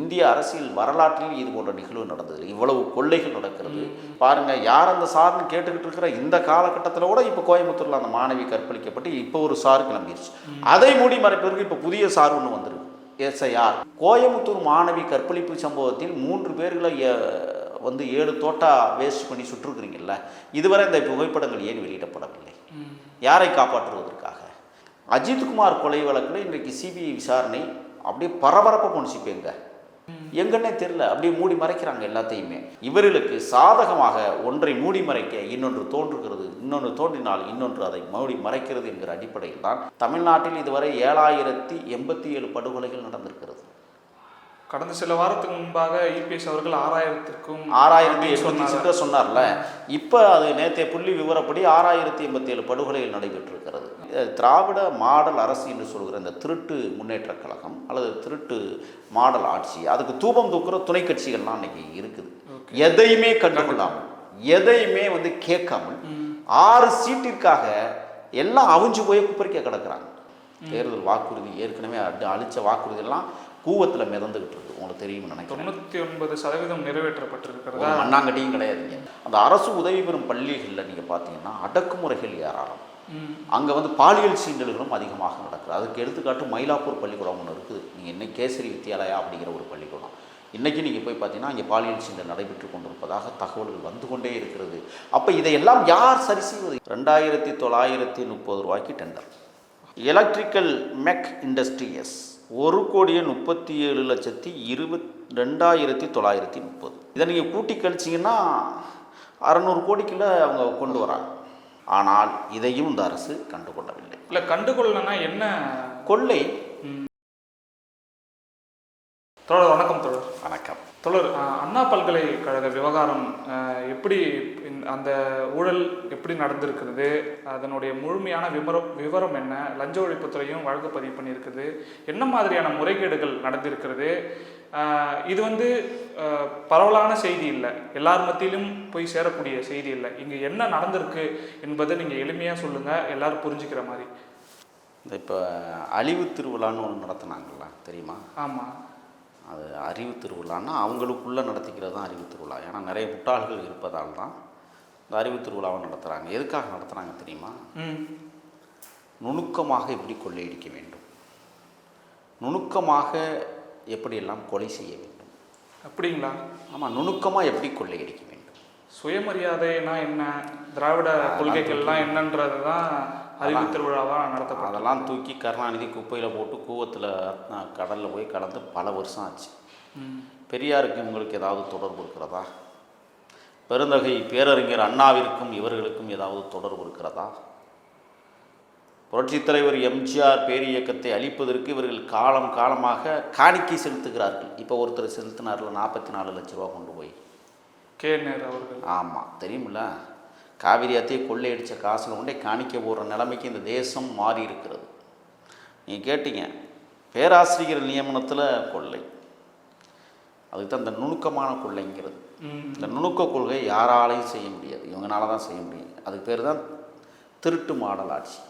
இந்திய அரசியல் வரலாற்றில் இது போன்ற நிகழ்வு நடந்தது இவ்வளவு கொள்ளைகள் நடக்கிறது பாருங்க யார் அந்த சார்னு கேட்டுக்கிட்டு இருக்கிற இந்த காலகட்டத்தில் கூட இப்போ கோயம்புத்தூரில் அந்த மாணவி கற்பழிக்கப்பட்டு இப்போ ஒரு சார் கிளம்பிடுச்சு அதை மூடி மறைப்பதற்கு இப்போ புதிய சார் ஒன்று வந்துருக்கு எஸ்ஐஆர் கோயம்புத்தூர் மாணவி கற்பழிப்பு சம்பவத்தில் மூன்று பேர்களை வந்து ஏழு தோட்டா வேஸ்ட் பண்ணி சுற்றுருக்குறீங்கல்ல இதுவரை இந்த புகைப்படங்கள் ஏன் வெளியிடப்படவில்லை யாரை காப்பாற்றுவதற்காக அஜித்குமார் கொலை வழக்கில் இன்றைக்கு சிபிஐ விசாரணை அப்படியே பரபரப்பை போணுச்சு இப்போ எங்கே எங்கன்னே தெரில அப்படியே மூடி மறைக்கிறாங்க எல்லாத்தையுமே இவர்களுக்கு சாதகமாக ஒன்றை மூடி மறைக்க இன்னொன்று தோன்றுகிறது இன்னொன்று தோன்றினால் இன்னொன்று அதை மூடி மறைக்கிறது என்கிற அடிப்படையில் தான் தமிழ்நாட்டில் இதுவரை ஏழாயிரத்தி எண்பத்தி ஏழு படுகொலைகள் நடந்திருக்கிறது கடந்த சில வாரத்துக்கு முன்பாக இபிஎஸ் e அவர்கள் ஆறாயிரத்திற்கும் ஆறாயிரத்தி எண்பத்தி சிக்க சொன்னார்ல இப்போ அது நேற்றைய புள்ளி விவரப்படி ஆறாயிரத்தி எண்பத்தி ஏழு படுகொலைகள் நடைபெற்றிருக்கிறது திராவிட மாடல் அரசு என்று சொல்கிற இந்த திருட்டு முன்னேற்ற கழகம் அல்லது திருட்டு மாடல் ஆட்சி அதுக்கு தூபம் தூக்குற துணை கட்சிகள்லாம் இன்னைக்கு இருக்குது எதையுமே கண்டுகொள்ளாமல் எதையுமே வந்து கேட்காமல் ஆறு சீட்டிற்காக எல்லாம் அவிஞ்சு போய் குப்பரிக்க கிடக்கிறாங்க தேர்தல் வாக்குறுதி ஏற்கனவே அழிச்ச வாக்குறுதி எல்லாம் கூவத்தில் மிதந்துக்கிட்டு உங்களுக்கு தெரியும் நினைக்கிறேன் தொண்ணூற்றி ஒன்பது சதவீதம் நிறைவேற்றப்பட்டிருக்கிறது மண்ணாங்கட்டியும் கிடையாதுங்க அந்த அரசு உதவி பெறும் பள்ளிகளில் நீங்கள் பார்த்தீங்கன்னா அடக்குமுறைகள் ஏராளம் அங்கே வந்து பாலியல் சீண்டல்களும் அதிகமாக நடக்குது அதுக்கு எடுத்துக்காட்டு மயிலாப்பூர் பள்ளிக்கூடம் ஒன்று இருக்குது நீங்கள் இன்னைக்கு கேசரி வித்தியாலயா அப்படிங்கிற ஒரு பள்ளிக்கூடம் இன்றைக்கி நீங்கள் போய் பார்த்தீங்கன்னா இங்கே பாலியல் சீண்டல் நடைபெற்று கொண்டிருப்பதாக தகவல்கள் வந்து கொண்டே இருக்கிறது அப்போ இதையெல்லாம் யார் சரி செய்வது ரெண்டாயிரத்தி தொள்ளாயிரத்தி முப்பது ரூபாய்க்கு டெண்டர் எலக்ட்ரிக்கல் மெக் இண்டஸ்ட்ரியஸ் ஒரு கோடியே முப்பத்தி ஏழு லட்சத்தி இருபத் ரெண்டாயிரத்தி தொள்ளாயிரத்தி முப்பது இதை நீங்கள் கூட்டி கழிச்சிங்கன்னா அறநூறு கோடிக்குள்ளே அவங்க கொண்டு வராங்க ஆனால் இதையும் இந்த அரசு கண்டுகொள்ளவில்லை இல்லை கண்டுகொள்ளனா என்ன கொள்ளை தொடர் வணக்கம் தொடர் தொடர் அண்ணா பல்கலைக்கழக விவகாரம் எப்படி அந்த ஊழல் எப்படி நடந்திருக்கிறது அதனுடைய முழுமையான விவரம் விவரம் என்ன லஞ்ச ஒழிப்புத்துறையும் வழக்கு பதிவு பண்ணியிருக்குது என்ன மாதிரியான முறைகேடுகள் நடந்திருக்கிறது இது வந்து பரவலான செய்தி இல்லை எல்லார் மத்தியிலும் போய் சேரக்கூடிய செய்தி இல்லை இங்கே என்ன நடந்திருக்கு என்பதை நீங்கள் எளிமையாக சொல்லுங்கள் எல்லோரும் புரிஞ்சுக்கிற மாதிரி இந்த இப்போ அழிவு திருவிழான்னு ஒன்று நடத்தினாங்களா தெரியுமா ஆமாம் அது அறிவு திருவிழான்னா அவங்களுக்குள்ளே நடத்திக்கிறது தான் அறிவு திருவிழா ஏன்னா நிறைய முட்டாள்கள் இருப்பதால் தான் இந்த அறிவு திருவிழாவை நடத்துகிறாங்க எதுக்காக நடத்துகிறாங்க தெரியுமா நுணுக்கமாக எப்படி கொள்ளையடிக்க வேண்டும் நுணுக்கமாக எப்படியெல்லாம் கொலை செய்ய வேண்டும் அப்படிங்களா ஆமாம் நுணுக்கமாக எப்படி கொள்ளையடிக்க வேண்டும் சுயமரியாதைனா என்ன திராவிட கொள்கைகள்லாம் என்னன்றது தான் அறிவித்தல் விழாவாக நடத்தப்படும் அதெல்லாம் தூக்கி கருணாநிதி குப்பையில் போட்டு கூவத்தில் கடலில் போய் கலந்து பல வருஷம் ஆச்சு பெரியாருக்கு இவங்களுக்கு ஏதாவது தொடர்பு இருக்கிறதா பெருந்தகை பேரறிஞர் அண்ணாவிற்கும் இவர்களுக்கும் ஏதாவது தொடர்பு இருக்கிறதா புரட்சித் தலைவர் எம்ஜிஆர் பேரியக்கத்தை அழிப்பதற்கு இவர்கள் காலம் காலமாக காணிக்கை செலுத்துகிறார்கள் இப்போ ஒருத்தர் செலுத்தினார்கள் நாற்பத்தி நாலு லட்ச ரூபா கொண்டு போய் கே நேர் அவர்கள் ஆமாம் தெரியுமில்ல காவிரி அத்தையை கொள்ளையடித்த காசில் கொண்டே காணிக்க போகிற நிலைமைக்கு இந்த தேசம் மாறி இருக்கிறது நீங்கள் கேட்டீங்க பேராசிரியர் நியமனத்தில் கொள்ளை அதுக்கு தான் இந்த நுணுக்கமான கொள்ளைங்கிறது இந்த நுணுக்க கொள்கை யாராலையும் செய்ய முடியாது இவங்களால தான் செய்ய முடியும் அதுக்கு பேர் தான் திருட்டு மாடல் ஆட்சி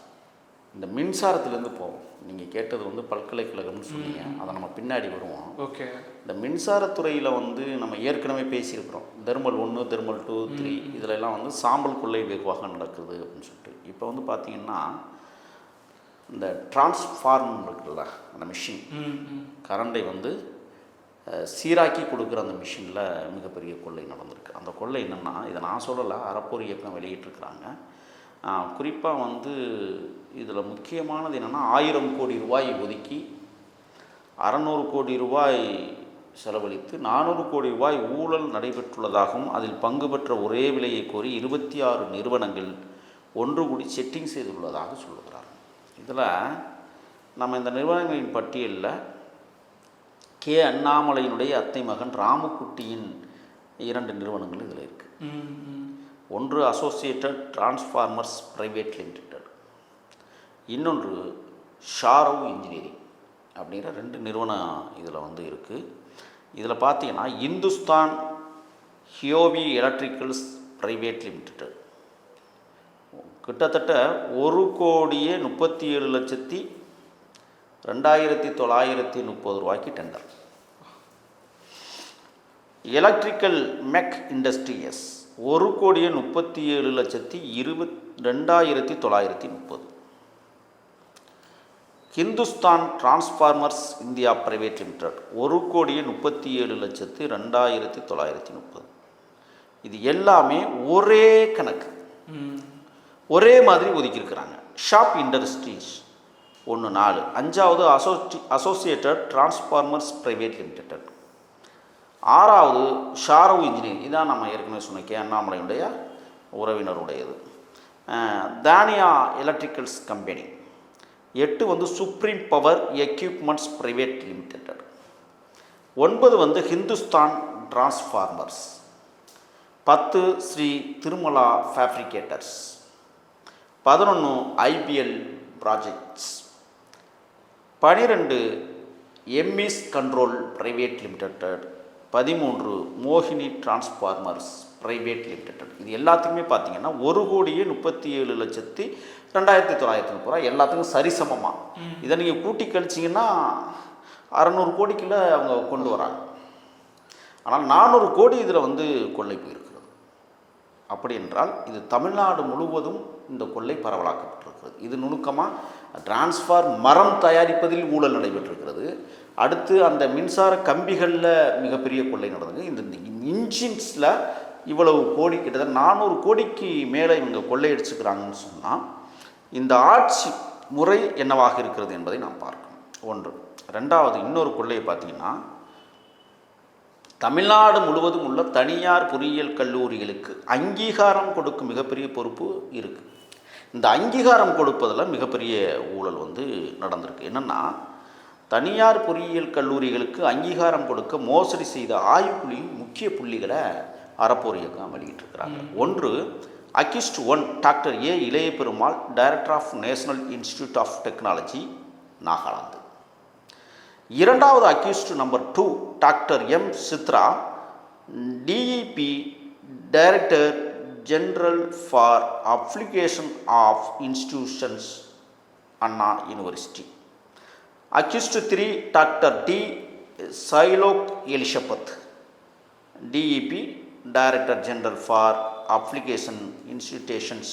இந்த மின்சாரத்துலேருந்து போவோம் நீங்கள் கேட்டது வந்து பல்கலைக்கழகம்னு சொன்னீங்க அதை நம்ம பின்னாடி வருவோம் ஓகே இந்த மின்சாரத்துறையில் வந்து நம்ம ஏற்கனவே பேசியிருக்கிறோம் தெர்மல் ஒன்று தெர்மல் டூ த்ரீ இதிலெல்லாம் வந்து சாம்பல் கொள்ளை வெகுவாக நடக்குது அப்படின்னு சொல்லிட்டு இப்போ வந்து பார்த்திங்கன்னா இந்த டிரான்ஸ்ஃபார்ம் இருக்குல்ல அந்த மிஷின் கரண்டை வந்து சீராக்கி கொடுக்குற அந்த மிஷினில் மிகப்பெரிய கொள்ளை நடந்திருக்கு அந்த கொள்ளை என்னென்னா இதை நான் சொல்லலை அறப்போர் இயக்கம் வெளியிட்டிருக்கிறாங்க குறிப்பாக வந்து இதில் முக்கியமானது என்னென்னா ஆயிரம் கோடி ரூபாய் ஒதுக்கி அறநூறு கோடி ரூபாய் செலவழித்து நானூறு கோடி ரூபாய் ஊழல் நடைபெற்றுள்ளதாகவும் அதில் பங்கு பெற்ற ஒரே விலையை கோரி இருபத்தி ஆறு நிறுவனங்கள் ஒன்று கூடி செட்டிங் செய்துள்ளதாக சொல்லுகிறார் இதில் நம்ம இந்த நிறுவனங்களின் பட்டியலில் கே அண்ணாமலையினுடைய அத்தை மகன் ராமக்குட்டியின் இரண்டு நிறுவனங்கள் இதில் இருக்குது ஒன்று அசோசியேட்டட் டிரான்ஸ்ஃபார்மர்ஸ் ப்ரைவேட் லிமிடெட் இன்னொன்று ஷாரவ் இன்ஜினியரிங் அப்படிங்கிற ரெண்டு நிறுவனம் இதில் வந்து இருக்குது இதில் பார்த்தீங்கன்னா இந்துஸ்தான் ஹியோவி எலக்ட்ரிக்கல்ஸ் ப்ரைவேட் லிமிடெட் கிட்டத்தட்ட ஒரு கோடியே முப்பத்தி ஏழு லட்சத்தி ரெண்டாயிரத்தி தொள்ளாயிரத்தி முப்பது ரூபாய்க்கு டெண்டர் எலக்ட்ரிக்கல் மெக் இண்டஸ்ட்ரியஸ் ஒரு கோடியே முப்பத்தி ஏழு லட்சத்தி இருபத் ரெண்டாயிரத்தி தொள்ளாயிரத்தி முப்பது Hindustan transformers India private limited ஒரு கோடியே முப்பத்தி ஏழு லட்சத்து ரெண்டாயிரத்தி தொள்ளாயிரத்தி முப்பது இது எல்லாமே ஒரே கணக்கு ஒரே மாதிரி ஒதுக்கியிருக்கிறாங்க ஷாப் இண்டஸ்ட்ரீஸ் ஒன்று நாலு அஞ்சாவது அசோசி அசோசியேட்டட் டிரான்ஸ்ஃபார்மர்ஸ் ப்ரைவேட் லிமிடெட் ஆறாவது ஷாரவ் இன்ஜினியரிங் இதான் நம்ம ஏற்கனவே சொன்ன கே அண்ணாமலையுடைய உறவினருடையது தானியா எலக்ட்ரிக்கல்ஸ் கம்பெனி எட்டு வந்து supreme power equipments private limited ஒன்பது வந்து ஹிந்துஸ்தான் டிரான்ஸ்ஃபார்மர்ஸ் பத்து ஸ்ரீ திருமலா ஃபேப்ரிகேட்டர்ஸ் பதினொன்று ஐபிஎல் ப்ராஜெக்ட்ஸ் பனிரெண்டு எம்இஸ் கண்ட்ரோல் ப்ரைவேட் லிமிடெட்டட் பதிமூன்று மோகினி டிரான்ஸ்ஃபார்மர்ஸ் ப்ரைவேட் லிமிடெட் இது எல்லாத்துக்குமே பார்த்தீங்கன்னா ஒரு கோடியே முப்பத்தி ஏழு லட்சத்தி ரெண்டாயிரத்தி தொள்ளாயிரத்தி முப்பது ரூபா எல்லாத்துக்கும் சரிசமமாக இதை நீங்கள் கூட்டி கழிச்சிங்கன்னா அறநூறு கோடிக்குள்ளே அவங்க கொண்டு வராங்க ஆனால் நானூறு கோடி இதில் வந்து கொள்ளை போயிருக்கிறது அப்படி என்றால் இது தமிழ்நாடு முழுவதும் இந்த கொள்ளை பரவலாக்கப்பட்டிருக்கிறது இது நுணுக்கமாக டிரான்ஸ்ஃபார் மரம் தயாரிப்பதில் ஊழல் நடைபெற்றிருக்கிறது அடுத்து அந்த மின்சார கம்பிகளில் மிகப்பெரிய கொள்ளை நடந்தது இந்த இன்ஜின்ஸில் இவ்வளவு கோடி கிட்டத்தட்ட நானூறு கோடிக்கு மேலே இவங்க கொள்ளையடிச்சுக்கிறாங்கன்னு சொன்னால் இந்த ஆட்சி முறை என்னவாக இருக்கிறது என்பதை நாம் பார்க்கணும் ஒன்று ரெண்டாவது இன்னொரு கொள்ளையை பார்த்தீங்கன்னா தமிழ்நாடு முழுவதும் உள்ள தனியார் பொறியியல் கல்லூரிகளுக்கு அங்கீகாரம் கொடுக்கும் மிகப்பெரிய பொறுப்பு இருக்குது இந்த அங்கீகாரம் கொடுப்பதில் மிகப்பெரிய ஊழல் வந்து நடந்திருக்கு என்னென்னா தனியார் பொறியியல் கல்லூரிகளுக்கு அங்கீகாரம் கொடுக்க மோசடி செய்த ஆய்வுக்குழியின் முக்கிய புள்ளிகளை அறப்போர் இயக்கம் வெளியிட்டிருக்கிறாங்க ஒன்று accused one doctor A Ilaya Perumal director of national institute of technology Nagaland இரண்டாவது accused number two doctor M Chitra DEP director general for application of institutions Anna university accused 3 Dr. D. Sailok Elishapath, DEP, Director General for Application Institutions,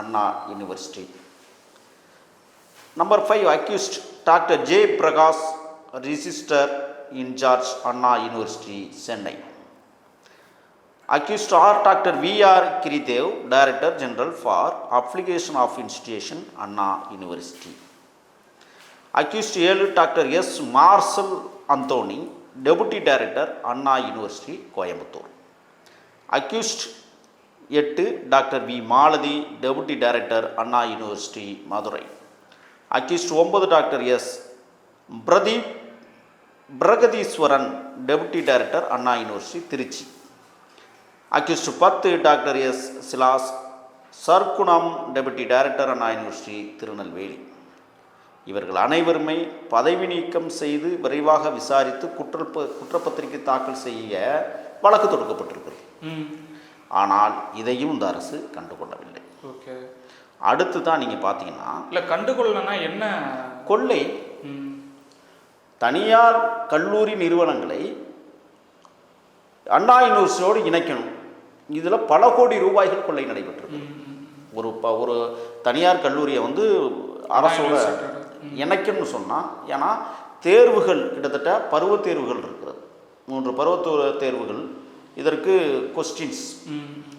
Anna University. Number 5 accused Dr. J. Prakash, Register in Charge, Anna University, Chennai. Accused are Dr. V. R. Kiridev, Director General for Application of Institution, Anna University. Accused ஏழு doctor S Marshal Antony deputy director Anna university Coimbatore accused எட்டு doctor V Malathi deputy director Anna university Madurai accused ஒன்பது doctor S Pradeep Pragatheeswaran deputy director Anna university Trichy accused பத்து doctor S Silas Sargunam deputy director Anna university Tirunelveli இவர்கள் அனைவருமே பதவி நீக்கம் செய்து விரைவாக விசாரித்து குற்ற குற்றப்பத்திரிகை தாக்கல் செய்ய வழக்கு தொடுக்கப்பட்டிருக்கிறது ஆனால் இதையும் இந்த அரசு கண்டுகொள்ளவில்லை அடுத்து தான் நீங்கள் பார்த்தீங்கன்னா இல்லை கண்டுகொள்ளனா என்ன கொள்ளை தனியார் கல்லூரி நிறுவனங்களை அண்ணா யூனிவர்சிட்டியோடு இணைக்கணும் இதில் பல கோடி ரூபாய்கள் கொள்ளை நடைபெற்றது ஒரு ப ஒரு தனியார் கல்லூரியை வந்து அரசோட எனக்குன்னு சொன்னால் ஏன்னா தேர்வுகள் கிட்டத்தட்ட பருவத்தேர்வுகள் தேர்வுகள் இருக்கிறது மூன்று பருவத்து தேர்வுகள் இதற்கு கொஸ்டின்ஸ்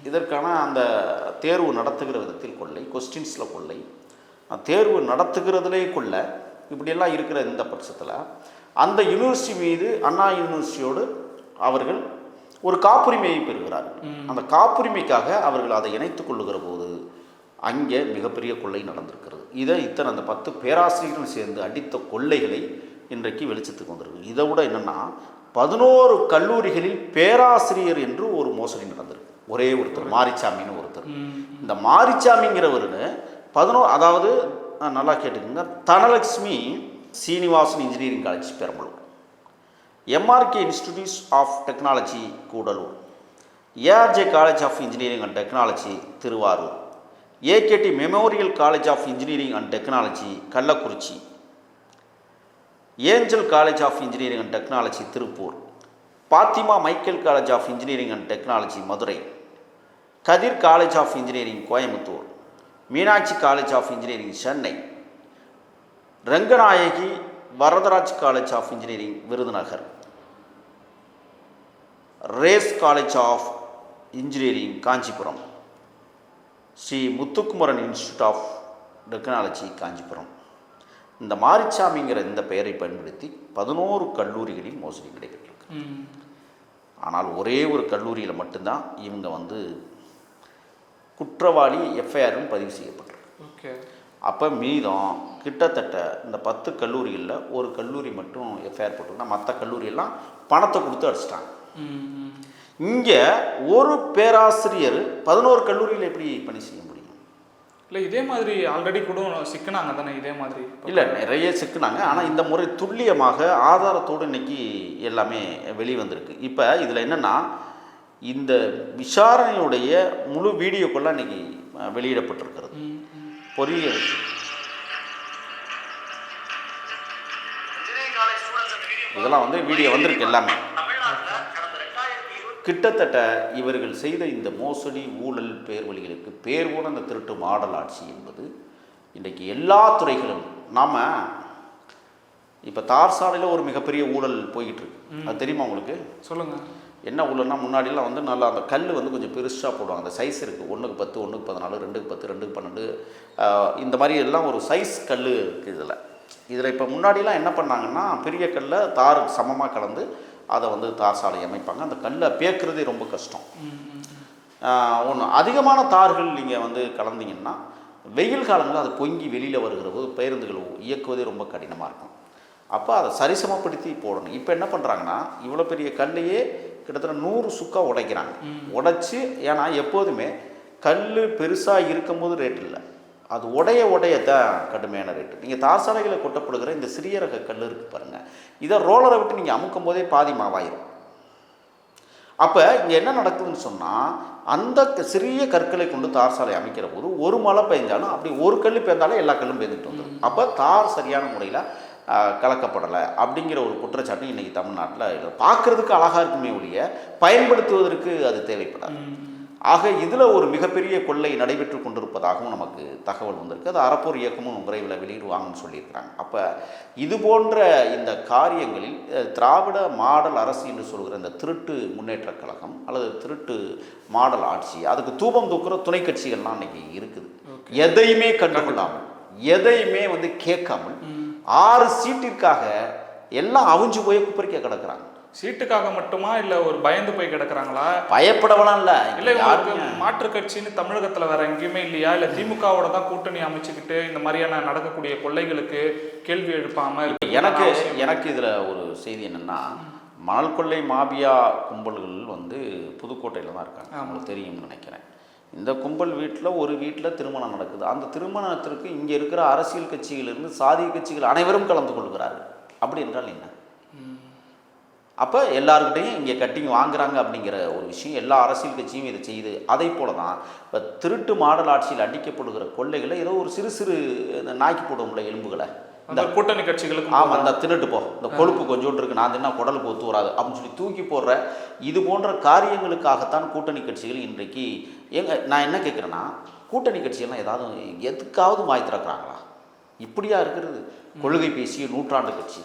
இதற்கான அந்த தேர்வு நடத்துகிற விதத்தில் கொள்ளை கொஸ்டின்ஸில் கொள்ளை தேர்வு நடத்துகிறதுலே கொள்ள இப்படியெல்லாம் இருக்கிற இந்த பட்சத்தில் அந்த யூனிவர்சிட்டி மீது அண்ணா யூனிவர்சிட்டியோடு அவர்கள் ஒரு காப்புரிமையை பெறுகிறார்கள் அந்த காப்புரிமைக்காக அவர்கள் அதை இணைத்து கொள்ளுகிற போது அங்கே மிகப்பெரிய கொள்ளை நடந்திருக்கிறது இதை இத்தனை அந்த பத்து பேராசிரியர்களும் சேர்ந்து அடித்த கொள்ளைகளை இன்றைக்கு வெளிச்சத்துக்கு வந்திருக்கு இதை விட என்னென்னா பதினோரு கல்லூரிகளில் பேராசிரியர் என்று ஒரு மோசடி நடந்திருக்கு ஒரே ஒருத்தர் மாரிச்சாமின்னு ஒருத்தர் இந்த மாரிச்சாமிங்கிறவருன்னு பதினோ அதாவது நல்லா கேட்டுக்கோங்க Dhanalakshmi Srinivasan engineering college Perambalur MRK institutes of technology Gudalur ARJ college of engineering and technology Tiruvarur AKT Memorial College of Engineering and Technology, Kallakurichi, Angel College of Engineering and Technology, Tirupur, Fatima Michael College of Engineering and Technology, Madurai, Kadir College of Engineering, Coimbatore, Meenachi College of Engineering, Chennai, Ranganayaki Varadaraj College of Engineering, Virudhunagar, Race College of Engineering, Kanchipuram. Sri Muthukumaran institute of technology Kanchipuram இந்த மாரிச்சாமிங்கிற இந்த பெயரை பயன்படுத்தி பதினோரு கல்லூரிகளில் மோசடி கிடைக்கிறது ஆனால் ஒரே ஒரு கல்லூரியில் மட்டும்தான் இவங்க வந்து குற்றவாளி எஃப்ஐஆர்னு பதிவு செய்யப்பட்டிருக்கு அப்போ மீதம் கிட்டத்தட்ட இந்த பத்து கல்லூரிகளில் ஒரு கல்லூரி மட்டும் எஃப்ஐஆர் போட்டிருந்தா மற்ற கல்லூரியெல்லாம் பணத்தை கொடுத்து அடிச்சிட்டாங்க இங்கே ஒரு பேராசிரியர் பதினோரு கல்லூரியில் எப்படி பணி செய்ய முடியும் இல்லை இதே மாதிரி ஆல்ரெடி கூட சிக்கினாங்க தானே இதே மாதிரி இல்லை நிறைய சிக்கினாங்க ஆனால் இந்த முறை துல்லியமாக ஆதாரத்தோடு இன்னைக்கு எல்லாமே வெளிவந்திருக்கு இப்போ இதில் என்னென்னா இந்த விசாரணையுடைய முழு வீடியோக்கெல்லாம் இன்னைக்கு வெளியிடப்பட்டிருக்கிறது பொறியியல் இதெல்லாம் வந்து வீடியோ வந்திருக்கு எல்லாமே கிட்டத்தட்ட இவர்கள் செய்த இந்த மோசடி ஊழல் பேர்வழிகளுக்கு பேர் கூட அந்த திருட்டு மாடல் ஆட்சி என்பது இன்றைக்கு எல்லா துறைகளும் நாம் இப்போ தார் சாலையில் ஒரு மிகப்பெரிய ஊழல் போய்கிட்டு இருக்கு அது தெரியுமா உங்களுக்கு சொல்லுங்கள் என்ன ஊழல்னா முன்னாடிலாம் வந்து நல்லா அந்த கல் வந்து கொஞ்சம் பெருசாக போடுவாங்க அந்த சைஸ் இருக்குது ஒன்றுக்கு பத்து ஒன்றுக்கு பதினாலு ரெண்டுக்கு பத்து ரெண்டுக்கு பன்னெண்டு இந்த மாதிரி எல்லாம் ஒரு சைஸ் கல் இருக்குது இதில் இதில் இப்போ முன்னாடிலாம் என்ன பண்ணாங்கன்னா பெரிய கல்லில் தார் சமமாக கலந்து அதை வந்து தார் சாலை அமைப்பாங்க அந்த கல்லை பேக்குறதே ரொம்ப கஷ்டம் ஒன்று அதிகமான தார்கள் நீங்கள் வந்து கலந்தீங்கன்னா வெயில் காலங்களில் அது பொங்கி வெளியில் வருகிற போது பேருந்துகள் இயக்குவதே ரொம்ப கடினமாக இருக்கும் அப்போ அதை சரிசமப்படுத்தி போடணும் இப்போ என்ன பண்ணுறாங்கன்னா இவ்வளோ பெரிய கல்லையே கிட்டத்தட்ட நூறு சுக்கா உடைக்கிறாங்க உடைச்சி ஏன்னா எப்போதுமே கல் பெருசாக இருக்கும்போது ரேட் இல்லை அது உடைய உடைய தான் கடுமையான ரேட்டு நீங்கள் தார் சாலைகளை கொட்டப்படுகிற இந்த சிறிய ரக கல் இருக்குது பாருங்கள் இதை ரோலரை விட்டு நீங்கள் அமுக்கும் போதே பாதி மாவாயிரும் அப்போ இங்கே என்ன நடக்குதுன்னு சொன்னால் அந்த சிறிய கற்களை கொண்டு தார் சாலை அமைக்கிற போது ஒரு மழை பெய்ஞ்சாலும் அப்படி ஒரு கல் பெய்ந்தாலும் எல்லா கல்லும் பெய்ந்துட்டு வந்துடும் அப்போ தார் சரியான முறையில் கலக்கப்படலை அப்படிங்கிற ஒரு குற்றச்சாட்டு இன்றைக்கி தமிழ்நாட்டில் பார்க்குறதுக்கு அழகாக இருக்குமே ஒழிய பயன்படுத்துவதற்கு அது தேவைப்படாது ஆக இதில் ஒரு மிகப்பெரிய கொள்ளை நடைபெற்று கொண்டிருப்பதாகவும் நமக்கு தகவல் வந்திருக்கு அது அறப்போர் இயக்கமும் விரைவில் வெளியிடுவாங்கன்னு சொல்லியிருக்கிறாங்க அப்போ இது போன்ற இந்த காரியங்களில் திராவிட மாடல் அரசு என்று சொல்கிற இந்த திருட்டு முன்னேற்ற கழகம் அல்லது திருட்டு மாடல் ஆட்சி அதுக்கு தூபம் தூக்குற துணை கட்சிகள்லாம் இன்னைக்கு இருக்குது எதையுமே கண்டுகொள்ளாமல் எதையுமே வந்து கேட்காமல் ஆறு சீட்டிற்காக எல்லாம் அவிஞ்சு போய் குப்பரிக்க கிடக்கிறாங்க சீட்டுக்காக மட்டுமா இல்ல ஒரு பயந்து போய் கிடக்குறாங்களா பயப்படவெல்லாம் இல்ல இல்ல யாருக்கும் மாற்று கட்சின்னு தமிழகத்துல வேற எங்கேயுமே இல்லையா இல்ல திமுகவோட தான் கூட்டணி அமைச்சுக்கிட்டு இந்த மாதிரியான நடக்கக்கூடிய கொள்ளைகளுக்கு கேள்வி எழுப்பாம எனக்கு எனக்கு இதுல ஒரு செய்தி என்னன்னா மணல் கொள்ளை மாபியா கும்பல்கள் வந்து புதுக்கோட்டையில் தான் இருக்காங்க அவங்களுக்கு தெரியும்னு நினைக்கிறேன் இந்த கும்பல் வீட்டில் ஒரு வீட்டில் திருமணம் நடக்குது அந்த திருமணத்திற்கு இங்கே இருக்கிற அரசியல் கட்சிகளிலிருந்து சாதிய கட்சிகள் அனைவரும் கலந்து கொள்கிறார்கள் அப்படி என்றால் என்ன அப்போ எல்லாருக்கிட்டையும் இங்கே கட்டிங் வாங்குறாங்க அப்படிங்கிற ஒரு விஷயம் எல்லா அரசியல் கட்சியும் இதை செய்யுது அதே போல தான் இப்போ திருட்டு மாடல் ஆட்சியில் அடிக்கப்படுகிற கொள்ளைகளை ஏதோ ஒரு சிறு சிறு இந்த நாய்க்கு போடுவோம்ல எலும்புகளை இந்த கூட்டணி கட்சிகளுக்கு ஆமாம் அந்த திருட்டு போ இந்த கொழுப்பு கொஞ்சோண்டு இருக்கு நான் தான் குடலுக்கு ஒத்து வராது அப்படின்னு சொல்லி தூக்கி போடுற இது போன்ற காரியங்களுக்காகத்தான் கூட்டணி கட்சிகள் இன்றைக்கு எங்க நான் என்ன கேட்குறேன்னா கூட்டணி கட்சிகள்லாம் ஏதாவது எதுக்காவது வாய் திறக்கிறாங்களா இப்படியா இருக்கிறது கொள்கை பேசிய நூற்றாண்டு கட்சி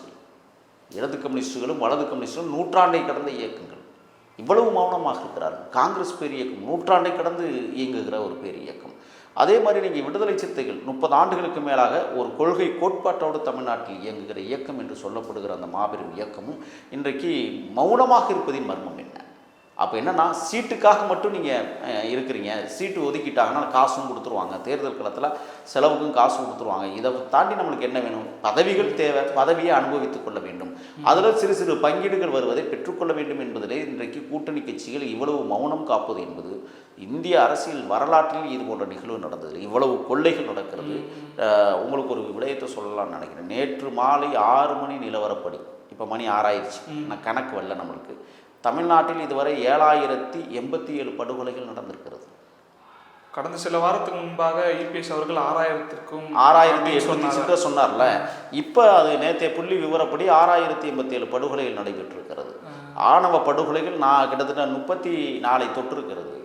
இடது கம்யூனிஸ்டுகளும் வலது கம்யூனிஸ்டும் நூற்றாண்டை கடந்த இயக்கங்கள் இவ்வளவு மௌனமாக இருக்கிறார்கள் காங்கிரஸ் பேர் இயக்கம் நூற்றாண்டை கடந்து இயங்குகிற ஒரு பேர் இயக்கம் அதே மாதிரி நீங்கள் விடுதலை சித்தைகள் முப்பது ஆண்டுகளுக்கு மேலாக ஒரு கொள்கை கோட்பாட்டோடு தமிழ்நாட்டில் இயங்குகிற இயக்கம் என்று சொல்லப்படுகிற அந்த மாபெரும் இயக்கமும் இன்றைக்கு மௌனமாக இருப்பதின் மர்மம் என்ன அப்போ என்னென்னா சீட்டுக்காக மட்டும் நீங்கள் இருக்கிறீங்க சீட்டு ஒதுக்கிட்டாங்கன்னா காசும் கொடுத்துருவாங்க தேர்தல் களத்தில் செலவுக்கும் காசு கொடுத்துருவாங்க இதை தாண்டி நம்மளுக்கு என்ன வேணும் பதவிகள் தேவை பதவியை அனுபவித்துக் கொள்ள வேண்டும் அதில் சிறு சிறு பங்கீடுகள் வருவதை பெற்றுக்கொள்ள வேண்டும் என்பதிலே இன்றைக்கு கூட்டணி கட்சிகள் இவ்வளவு மௌனம் காப்பது என்பது இந்திய அரசியல் வரலாற்றில் இது போன்ற நிகழ்வு நடந்தது இவ்வளவு கொள்ளைகள் நடக்கிறது உங்களுக்கு ஒரு விடயத்தை சொல்லலாம்னு நினைக்கிறேன் நேற்று மாலை ஆறு மணி நிலவரப்படி இப்போ மணி ஆறாயிடுச்சு நான் கணக்கு வரல நம்மளுக்கு தமிழ்நாட்டில் இதுவரை ஏழாயிரத்தி எண்பத்தி ஏழு படுகொலைகள் நடந்திருக்கிறது கடந்த சில வாரத்துக்கு முன்பாக இபிஎஸ் அவர்கள் ஆறாயிரத்திற்கும் ஆறாயிரத்தி எட்நூத்தி சொன்னார்ல இப்போ அது நேற்றைய புள்ளி விவரப்படி ஆறாயிரத்தி எண்பத்தி ஏழு படுகொலைகள் நடைபெற்றிருக்கிறது ஆணவ படுகொலைகள் நான் கிட்டத்தட்ட முப்பத்தி நாலை தொற்றிருக்கிறது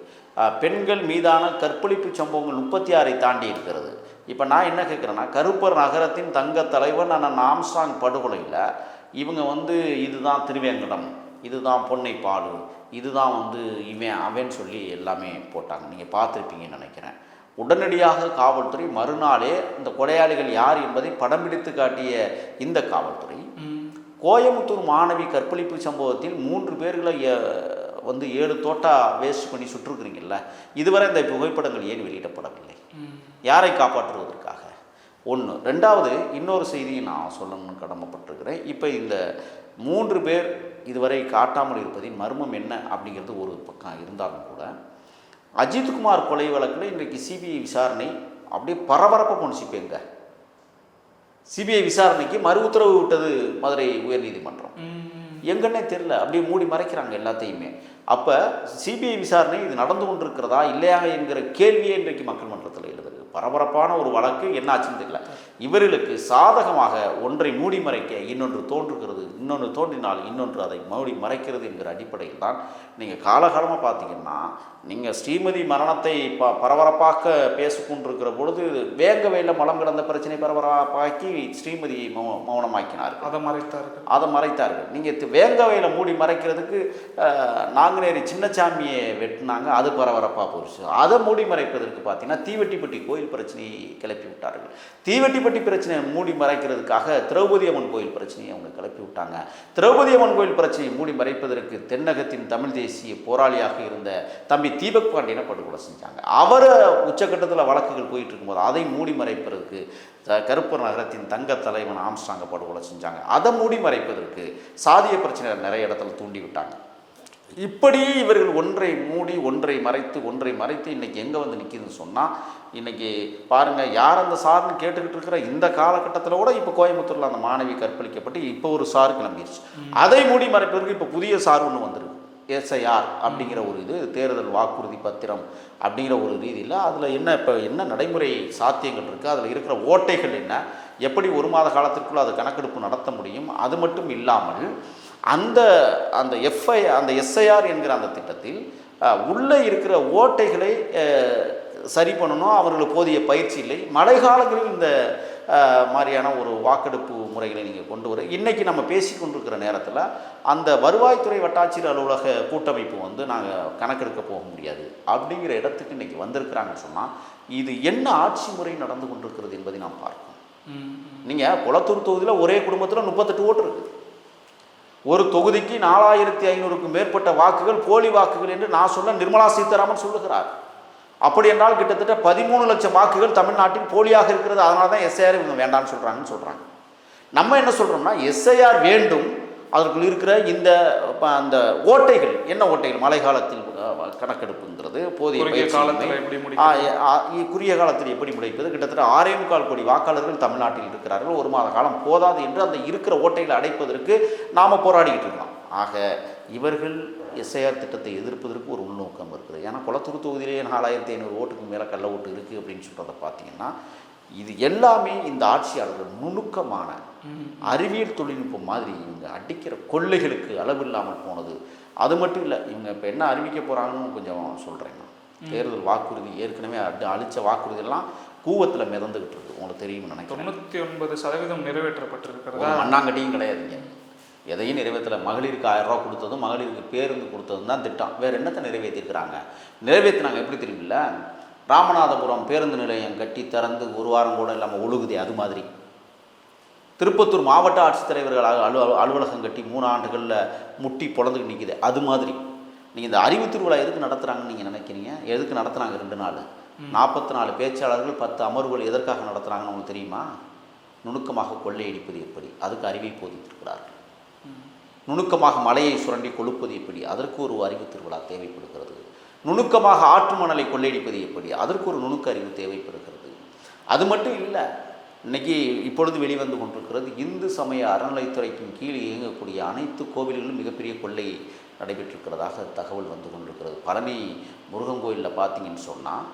பெண்கள் மீதான கற்பழிப்பு சம்பவங்கள் முப்பத்தி ஆறை தாண்டி இருக்கிறது இப்போ நான் என்ன கேட்குறேன்னா கருப்பர் நகரத்தின் தங்க தலைவன் ஆனால் நாம்சாங் படுகொலையில் இவங்க வந்து இதுதான் திருவேங்கடம் இதுதான் பொன்னை பாலு இதுதான் வந்து இவன் அவன் சொல்லி எல்லாமே போட்டாங்க நீங்கள் பார்த்துருப்பீங்கன்னு நினைக்கிறேன் உடனடியாக காவல்துறை மறுநாளே இந்த கொலையாளிகள் யார் என்பதை படம் பிடித்து காட்டிய இந்த காவல்துறை கோயம்புத்தூர் மாணவி கற்பழிப்பு சம்பவத்தில் மூன்று பேர்களை வந்து ஏழு தோட்டா வேஸ்ட் பண்ணி சுற்றுருக்குறீங்கல்ல இதுவரை இந்த புகைப்படங்கள் ஏன் வெளியிடப்படவில்லை யாரை காப்பாற்றுவதற்காக ஒன்று ரெண்டாவது இன்னொரு செய்தியை நான் சொல்லணும்னு கடமைப்பட்டிருக்கிறேன் இப்போ இந்த மூன்று பேர் இதுவரை காட்டாமல் இருப்பதின் மர்மம் என்ன அப்படிங்கிறது ஒரு பக்கம் இருந்தாலும் கூட அஜித்குமார் கொலை வழக்கில் இன்றைக்கு சிபிஐ விசாரணை அப்படியே பரபரப்பை போணுச்சு எங்க சிபிஐ விசாரணைக்கு மறு உத்தரவு விட்டது மதுரை உயர்நீதிமன்றம் எங்கன்னே தெரில அப்படியே மூடி மறைக்கிறாங்க எல்லாத்தையுமே அப்போ சிபிஐ விசாரணை இது நடந்து கொண்டிருக்கிறதா இல்லையா என்கிற கேள்வியே இன்றைக்கு மக்கள் மன்றத்தில் எழுது பரபரப்பான ஒரு வழக்கு என்னாச்சுன்னு தெரியல இவர்களுக்கு சாதகமாக ஒன்றை மூடி மறைக்க இன்னொன்று தோன்றுகிறது இன்னொன்று தோன்றினால் இன்னொன்று அதை மூடி மறைக்கிறது என்கிற அடிப்படையில் தான் நீங்கள் காலகாலமாக பார்த்தீங்கன்னா நீங்கள் ஸ்ரீமதி மரணத்தை ப பரபரப்பாக பேசிக்கொண்டிருக்கிற பொழுது வேங்க வயலில் மலம் கிடந்த பிரச்சனை பரபரப்பாக்கி ஸ்ரீமதியை மௌ மௌனமாக்கினார்கள் அதை மறைத்தார்கள் அதை மறைத்தார்கள் நீங்கள் வேங்க வயலில் மூடி மறைக்கிறதுக்கு நாங்குநேரி சின்னச்சாமியை வெட்டினாங்க அது பரபரப்பாக போச்சு அதை மூடி மறைப்பதற்கு பார்த்தீங்கன்னா தீவெட்டிப்பட்டி கோயில் கோயில் பிரச்சனையை கிளப்பி விட்டார்கள் தீவெட்டிப்பட்டி பிரச்சனையை மூடி மறைக்கிறதுக்காக திரௌபதி அம்மன் கோயில் பிரச்சனையை அவங்க கிளப்பி விட்டாங்க திரௌபதி அம்மன் கோயில் பிரச்சனையை மூடி மறைப்பதற்கு தென்னகத்தின் தமிழ் தேசிய போராளியாக இருந்த தம்பி தீபக் பாண்டியனை படுகொலை செஞ்சாங்க அவரை உச்சக்கட்டத்தில் வழக்குகள் போயிட்டு போது அதை மூடி மறைப்பதற்கு கருப்பர் நகரத்தின் தங்க தலைவன் ஆம்ஸ்டாங்க படுகொலை செஞ்சாங்க அதை மூடி மறைப்பதற்கு சாதிய பிரச்சனை நிறைய இடத்துல தூண்டி விட்டாங்க இப்படி இவர்கள் ஒன்றை மூடி ஒன்றை மறைத்து ஒன்றை மறைத்து இன்றைக்கி எங்கே வந்து நிற்கிதுன்னு சொன்னால் இன்றைக்கி பாருங்கள் யார் அந்த சார்னு கேட்டுக்கிட்டு இருக்கிற இந்த காலகட்டத்தில் கூட இப்போ கோயம்புத்தூரில் அந்த மாணவி கற்பழிக்கப்பட்டு இப்போ ஒரு சார் கிளம்பிடுச்சு அதை மூடி மறைப்பதற்கு இப்போ புதிய சார் ஒன்று வந்துருக்கு எஸ்ஐஆர் அப்படிங்கிற ஒரு இது தேர்தல் வாக்குறுதி பத்திரம் அப்படிங்கிற ஒரு ரீதியில் அதில் என்ன இப்போ என்ன நடைமுறை சாத்தியங்கள் இருக்குது அதில் இருக்கிற ஓட்டைகள் என்ன எப்படி ஒரு மாத காலத்திற்குள் அது கணக்கெடுப்பு நடத்த முடியும் அது மட்டும் இல்லாமல் அந்த அந்த எஃப்ஐ அந்த எஸ்ஐஆர் என்கிற அந்த திட்டத்தில் உள்ளே இருக்கிற ஓட்டைகளை சரி பண்ணணும் அவர்களுக்கு போதிய பயிற்சி இல்லை மழை காலங்களில் இந்த மாதிரியான ஒரு வாக்கெடுப்பு முறைகளை நீங்கள் கொண்டு வர இன்றைக்கி நம்ம கொண்டிருக்கிற நேரத்தில் அந்த வருவாய்த்துறை வட்டாட்சியர் அலுவலக கூட்டமைப்பு வந்து நாங்கள் கணக்கெடுக்க போக முடியாது அப்படிங்கிற இடத்துக்கு இன்றைக்கி வந்திருக்கிறாங்கன்னு சொன்னால் இது என்ன ஆட்சி முறை நடந்து கொண்டிருக்கிறது என்பதை நாம் பார்க்கணும் நீங்கள் குளத்தூர் தொகுதியில் ஒரே குடும்பத்தில் முப்பத்தெட்டு ஓட்டு இருக்குது ஒரு தொகுதிக்கு நாலாயிரத்தி ஐநூறுக்கும் மேற்பட்ட வாக்குகள் போலி வாக்குகள் என்று நான் சொல்ல நிர்மலா சீதாராமன் சொல்லுகிறார் அப்படி என்றால் கிட்டத்தட்ட பதிமூணு லட்சம் வாக்குகள் தமிழ்நாட்டில் போலியாக இருக்கிறது அதனால தான் எஸ்ஐஆர் இவங்க வேண்டாம்னு சொல்கிறாங்கன்னு சொல்கிறாங்க நம்ம என்ன சொல்கிறோம்னா எஸ்ஐஆர் வேண்டும் அதற்குள் இருக்கிற இந்த அந்த ஓட்டைகள் என்ன ஓட்டைகள் மழை காலத்தில் கணக்கெடுப்புங்கிறது போதிய குறுகிய காலத்தில் எப்படி முடிப்பது கிட்டத்தட்ட ஆறே முக்கால் கோடி வாக்காளர்கள் தமிழ்நாட்டில் இருக்கிறார்கள் ஒரு மாத காலம் போதாது என்று அந்த இருக்கிற ஓட்டைகளை அடைப்பதற்கு நாம் போராடிக்கிட்டு இருக்கலாம் ஆக இவர்கள் எஸ்ஐஆர் திட்டத்தை எதிர்ப்பதற்கு ஒரு உள்நோக்கம் இருக்குது ஏன்னா குளத்தூர் தொகுதியிலேயே நாலாயிரத்தி ஐநூறு ஓட்டுக்கு மேலே கள்ள ஓட்டு இருக்குது அப்படின்னு சொல்கிறத பார்த்தீங்கன்னா இது எல்லாமே இந்த ஆட்சியாளர்கள் நுணுக்கமான அறிவியல் தொழில்நுட்பம் மாதிரி இவங்க அடிக்கிற கொள்ளைகளுக்கு அளவு இல்லாமல் போனது அது மட்டும் இல்லை இவங்க இப்போ என்ன அறிவிக்க போகிறாங்கன்னு கொஞ்சம் சொல்கிறேங்க தேர்தல் வாக்குறுதி ஏற்கனவே அடி அழித்த வாக்குறுதியெல்லாம் கூவத்தில் மிதந்துக்கிட்டு இருக்குது உங்களுக்கு தெரியும்னு நினைக்கிறேன் தொண்ணூற்றி ஒன்பது சதவீதம் நிறைவேற்றப்பட்டிருக்கிறது அண்ணாங்கட்டியும் கிடையாதுங்க எதையும் நிறைவேற்றல மகளிருக்கு ஆயிரம் ரூபா கொடுத்ததும் மகளிருக்கு பேருந்து கொடுத்ததும் தான் திட்டம் வேறு என்னத்தை நிறைவேற்றிருக்கிறாங்க நிறைவேற்றினாங்க எப்படி தெரியுமில்ல ராமநாதபுரம் பேருந்து நிலையம் கட்டி திறந்து ஒரு வாரம் கூட இல்லாமல் ஒழுகுதே அது மாதிரி திருப்பத்தூர் மாவட்ட ஆட்சித்தலைவர்களாக அலு அலுவலகம் கட்டி மூணு ஆண்டுகளில் முட்டி பொழந்துக்கு நிற்கிது அது மாதிரி நீங்கள் இந்த அறிவு திருவிழா எதுக்கு நடத்துகிறாங்கன்னு நீங்கள் நினைக்கிறீங்க எதுக்கு நடத்துகிறாங்க ரெண்டு நாள் நாற்பத்தி நாலு பேச்சாளர்கள் பத்து அமர்வுகள் எதற்காக நடத்துகிறாங்கன்னு உங்களுக்கு தெரியுமா நுணுக்கமாக கொள்ளையடிப்பது எப்படி அதுக்கு அறிவை போதித்திருக்கிறார்கள் நுணுக்கமாக மலையை சுரண்டி கொழுப்பது எப்படி அதற்கு ஒரு அறிவு திருவிழா தேவைப்படுகிறது நுணுக்கமாக ஆற்று மணலை கொள்ளையடிப்பது எப்படி அதற்கு ஒரு நுணுக்க அறிவு தேவைப்படுகிறது அது மட்டும் இல்லை இன்றைக்கி இப்பொழுது வெளிவந்து கொண்டிருக்கிறது இந்து சமய அறநிலைத்துறைக்கும் கீழ் இயங்கக்கூடிய அனைத்து கோவில்களும் மிகப்பெரிய கொள்ளை நடைபெற்றிருக்கிறதாக தகவல் வந்து கொண்டிருக்கிறது பழனி முருகன் கோயிலில் பார்த்தீங்கன்னு சொன்னால்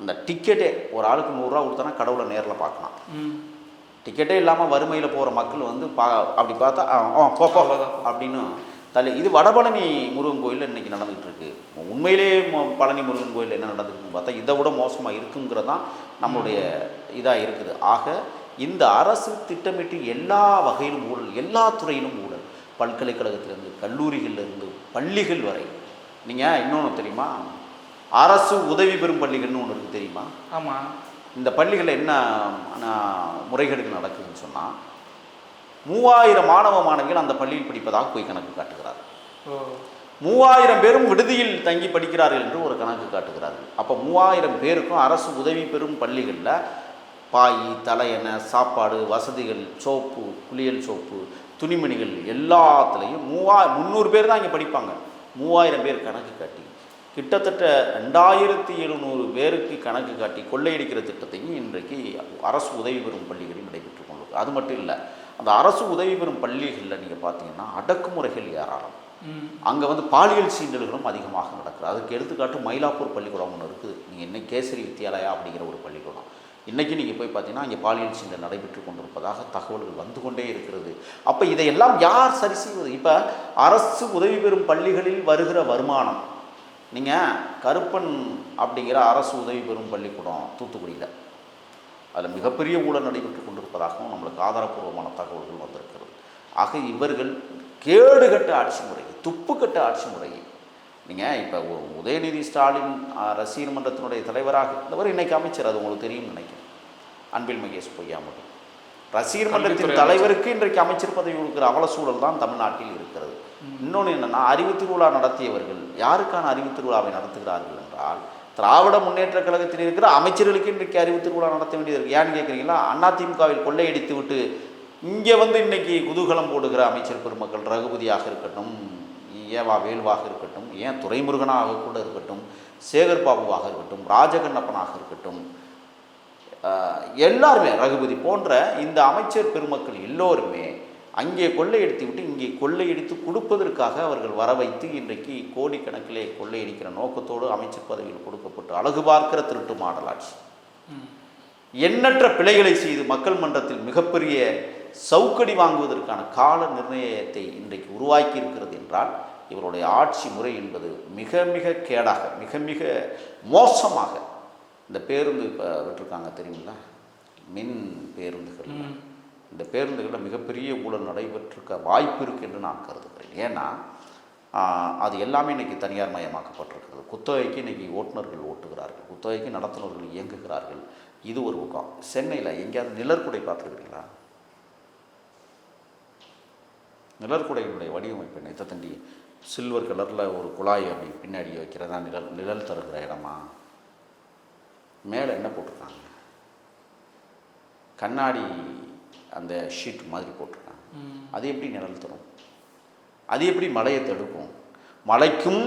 அந்த டிக்கெட்டே ஒரு ஆளுக்கு நூறுரூவா கொடுத்தோன்னா கடவுளை நேரில் பார்க்கலாம் டிக்கெட்டே இல்லாமல் வறுமையில் போகிற மக்கள் வந்து பா அப்படி பார்த்தா ஆ போ அப்படின்னு தள்ளி இது வடபழனி முருகன் கோயிலில் இன்றைக்கி நடந்துகிட்டு இருக்குது உண்மையிலேயே பழனி முருகன் கோயிலில் என்ன நடந்துருக்குன்னு பார்த்தா இதை விட மோசமாக இருக்குங்கிறதான் நம்மளுடைய இதாக இருக்குது ஆக இந்த அரசு திட்டமிட்டு எல்லா வகையிலும் ஊழல் எல்லா துறையிலும் ஊழல் பல்கலைக்கழகத்திலேருந்து கல்லூரிகள்லேருந்து பள்ளிகள் வரை நீங்கள் இன்னொன்று தெரியுமா அரசு உதவி பெறும் பள்ளிகள்னு ஒன்று இருக்குது தெரியுமா ஆமாம் இந்த பள்ளிகளில் என்ன முறைகேடுகள் நடக்குதுன்னு சொன்னால் மூவாயிரம் மாணவ மாணவிகள் அந்த பள்ளியில் படிப்பதாக போய் கணக்கு காட்டுகிறார் மூவாயிரம் பேரும் விடுதியில் தங்கி படிக்கிறார்கள் என்று ஒரு கணக்கு காட்டுகிறார்கள் அப்போ மூவாயிரம் பேருக்கும் அரசு உதவி பெறும் பள்ளிகளில் பாய் தலையணை சாப்பாடு வசதிகள் சோப்பு குளியல் சோப்பு துணிமணிகள் எல்லாத்துலேயும் மூவா முந்நூறு பேர் தான் இங்கே படிப்பாங்க மூவாயிரம் பேர் கணக்கு காட்டி கிட்டத்தட்ட ரெண்டாயிரத்தி எழுநூறு பேருக்கு கணக்கு காட்டி கொள்ளையடிக்கிற திட்டத்தையும் இன்றைக்கு அரசு உதவி பெறும் பள்ளிகளில் நடைபெற்று கொண்டு அது மட்டும் இல்லை அந்த அரசு உதவி பெறும் பள்ளிகளில் நீங்கள் பார்த்தீங்கன்னா அடக்குமுறைகள் ஏராளம் அங்கே வந்து பாலியல் சீண்டல்களும் அதிகமாக நடக்குது அதுக்கு எடுத்துக்காட்டு மயிலாப்பூர் பள்ளிக்கூடம் ஒன்று இருக்குது நீங்கள் இன்னைக்கு கேசரி வித்தியாலயா அப்படிங்கிற ஒரு பள்ளிக்கூடம் இன்றைக்கி நீங்கள் போய் பார்த்தீங்கன்னா இங்கே பாலியல் சீண்டல் நடைபெற்று கொண்டிருப்பதாக தகவல்கள் வந்து கொண்டே இருக்கிறது அப்போ இதையெல்லாம் யார் சரி செய்வது இப்போ அரசு உதவி பெறும் பள்ளிகளில் வருகிற வருமானம் நீங்கள் கருப்பன் அப்படிங்கிற அரசு உதவி பெறும் பள்ளிக்கூடம் தூத்துக்குடியில் அதில் மிகப்பெரிய ஊழல் நடைபெற்று கொண்டிருப்பதாகவும் நம்மளுக்கு ஆதாரப்பூர்வமான தகவல்கள் வந்திருக்கிறது ஆக இவர்கள் கேடுகட்ட ஆட்சி முறை துப்புக்கட்ட ஆட்சி முறை நீங்கள் இப்போ ஒரு உதயநிதி ஸ்டாலின் ரசிகர் மன்றத்தினுடைய தலைவராக இருந்தவர் இன்றைக்கி அமைச்சர் அது உங்களுக்கு தெரியும் நினைக்கிறேன் அன்பில் மகேஷ் மட்டும் ரசிகர் மன்றத்தின் தலைவருக்கு இன்றைக்கு அமைச்சர் பதவி கொடுக்குற அவல சூழல் தான் தமிழ்நாட்டில் இருக்கிறது இன்னொன்று என்னென்னா அறிவு திருவிழா நடத்தியவர்கள் யாருக்கான அறிவு திருவிழாவை நடத்துகிறார்கள் என்றால் திராவிட முன்னேற்ற கழகத்தில் இருக்கிற அமைச்சர்களுக்கு இன்றைக்கு அறிவு திருவிழா நடத்த வேண்டியது இருக்குது ஏன்னு கேட்குறீங்களா அதிமுகவில் கொள்ளையடித்து விட்டு இங்கே வந்து இன்றைக்கி குதூகலம் போடுகிற அமைச்சர் பெருமக்கள் ரகுபதியாக இருக்கட்டும் ஏவா வேல்வாக இருக்கட்டும் ஏன் துரைமுருகனாக கூட இருக்கட்டும் சேகர் பாபுவாக இருக்கட்டும் ராஜகண்ணப்பனாக இருக்கட்டும் எல்லாருமே ரகுபதி போன்ற இந்த அமைச்சர் பெருமக்கள் எல்லோருமே அங்கே கொள்ளையடித்து விட்டு இங்கே கொள்ளையடித்து கொடுப்பதற்காக அவர்கள் வர வைத்து இன்றைக்கு கோடிக்கணக்கிலே கொள்ளையடிக்கிற நோக்கத்தோடு அமைச்சர் பதவியில் கொடுக்கப்பட்டு அழகு பார்க்கிற திருட்டு மாடலாட்சி எண்ணற்ற பிழைகளை செய்து மக்கள் மன்றத்தில் மிகப்பெரிய சவுக்கடி வாங்குவதற்கான கால நிர்ணயத்தை இன்றைக்கு உருவாக்கி இருக்கிறது என்றால் இவருடைய ஆட்சி முறை என்பது மிக மிக கேடாக மிக மிக மோசமாக இந்த பேருந்து இப்போ விட்டுருக்காங்க தெரியுங்களா மின் பேருந்துகள் இந்த பேருந்துகளில் மிகப்பெரிய ஊழல் நடைபெற்றிருக்க வாய்ப்பு இருக்குது என்று நான் கருதுகிறேன் ஏன்னா அது எல்லாமே இன்றைக்கி தனியார் மயமாக்கப்பட்டிருக்கிறது குத்தகைக்கு இன்றைக்கி ஓட்டுநர்கள் ஓட்டுகிறார்கள் குத்தகைக்கு நடத்துனர்கள் இயங்குகிறார்கள் இது ஒரு பக்கம் சென்னையில் எங்கேயாவது நிலர்குடை பார்த்துருக்கீங்களா நிழற்குடையினுடைய வடிவமைப்பு என்ன தண்டி சில்வர் கலரில் ஒரு குழாய் அப்படி பின்னாடி வைக்கிறதா நிழல் நிழல் தருகிற இடமா மேலே என்ன போட்டிருக்காங்க கண்ணாடி அந்த ஷீட் மாதிரி போட்டிருக்காங்க அது எப்படி நிழல் தரும் அது எப்படி மழையை தடுக்கும் மழைக்கும்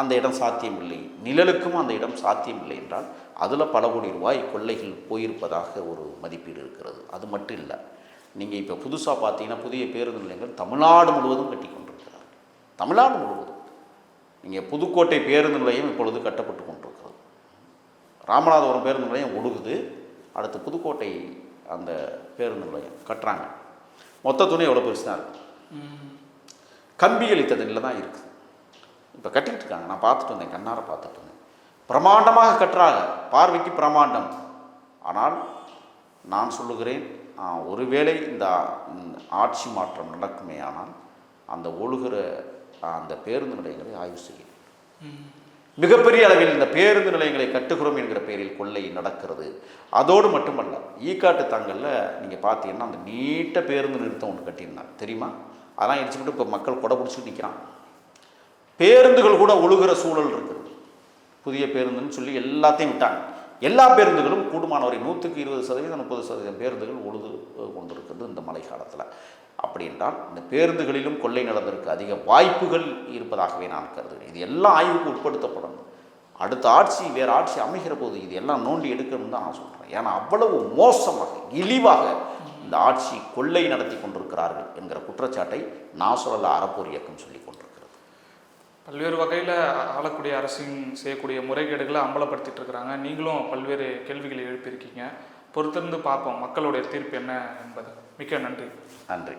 அந்த இடம் சாத்தியம் இல்லை நிழலுக்கும் அந்த இடம் சாத்தியம் இல்லை என்றால் அதில் பல கோடி ரூபாய் கொள்ளைகள் போயிருப்பதாக ஒரு மதிப்பீடு இருக்கிறது அது மட்டும் இல்லை நீங்கள் இப்போ புதுசாக பார்த்தீங்கன்னா புதிய பேருந்து நிலையங்கள் தமிழ்நாடு முழுவதும் கட்டி கொண்டிருக்கிறார் தமிழ்நாடு முழுவதும் நீங்கள் புதுக்கோட்டை பேருந்து நிலையம் இப்பொழுது கட்டப்பட்டு கொண்டிருக்கிறது ராமநாதபுரம் பேருந்து நிலையம் ஒழுகுது அடுத்து புதுக்கோட்டை அந்த பேருந்து நிலையம் கட்டுறாங்க மொத்த துணி எவ்வளோ பெருசு தான் இருக்கும் கம்பிகள் அளித்த தான் இருக்குது இப்போ கட்டிக்கிட்டு இருக்காங்க நான் பார்த்துட்டு வந்தேன் கண்ணார பார்த்துட்டு வந்தேன் பிரமாண்டமாக கட்டுறாங்க பார்வைக்கு பிரமாண்டம் ஆனால் நான் சொல்லுகிறேன் ஒருவேளை இந்த ஆட்சி மாற்றம் நடக்குமே ஆனால் அந்த ஒழுகிற அந்த பேருந்து நிலையங்களை ஆய்வு செய்யும் மிகப்பெரிய அளவில் இந்த பேருந்து நிலையங்களை கட்டுகிறோம் என்கிற பெயரில் கொள்ளை நடக்கிறது அதோடு மட்டுமல்ல ஈக்காட்டு தாங்கல்ல நீங்கள் பார்த்தீங்கன்னா அந்த நீட்ட பேருந்து நிறுத்தம் ஒன்று கட்டியிருந்தாங்க தெரியுமா அதெல்லாம் எடுத்துக்கிட்டு இப்போ மக்கள் கொடை பிடிச்சி நிற்கிறான் பேருந்துகள் கூட ஒழுகிற சூழல் இருக்குது புதிய பேருந்துன்னு சொல்லி எல்லாத்தையும் விட்டாங்க எல்லா பேருந்துகளும் கூடுமானவரை நூற்றுக்கு இருபது சதவீதம் முப்பது சதவீதம் பேருந்துகள் உழுது கொண்டிருக்கிறது இந்த மழை காலத்தில் அப்படி என்றால் இந்த பேருந்துகளிலும் கொள்ளை நடந்திருக்கு அதிக வாய்ப்புகள் இருப்பதாகவே நான் கருதுகிறேன் இது எல்லாம் ஆய்வுக்கு உட்படுத்தப்படணும் அடுத்த ஆட்சி வேறு ஆட்சி அமைகிற போது இது எல்லாம் நோண்டி எடுக்கணும்னு தான் நான் சொல்கிறேன் ஏன்னா அவ்வளவு மோசமாக இழிவாக இந்த ஆட்சி கொள்ளை நடத்தி கொண்டிருக்கிறார்கள் என்கிற குற்றச்சாட்டை நான் சொல்லல அறப்போர் இயக்கம் சொல்லி பல்வேறு வகையில் ஆளக்கூடிய அரசின் செய்யக்கூடிய முறைகேடுகளை அம்பலப்படுத்திட்டு இருக்கிறாங்க நீங்களும் பல்வேறு கேள்விகளை எழுப்பியிருக்கீங்க பொறுத்திருந்து பார்ப்போம் மக்களுடைய தீர்ப்பு என்ன என்பது மிக்க நன்றி நன்றி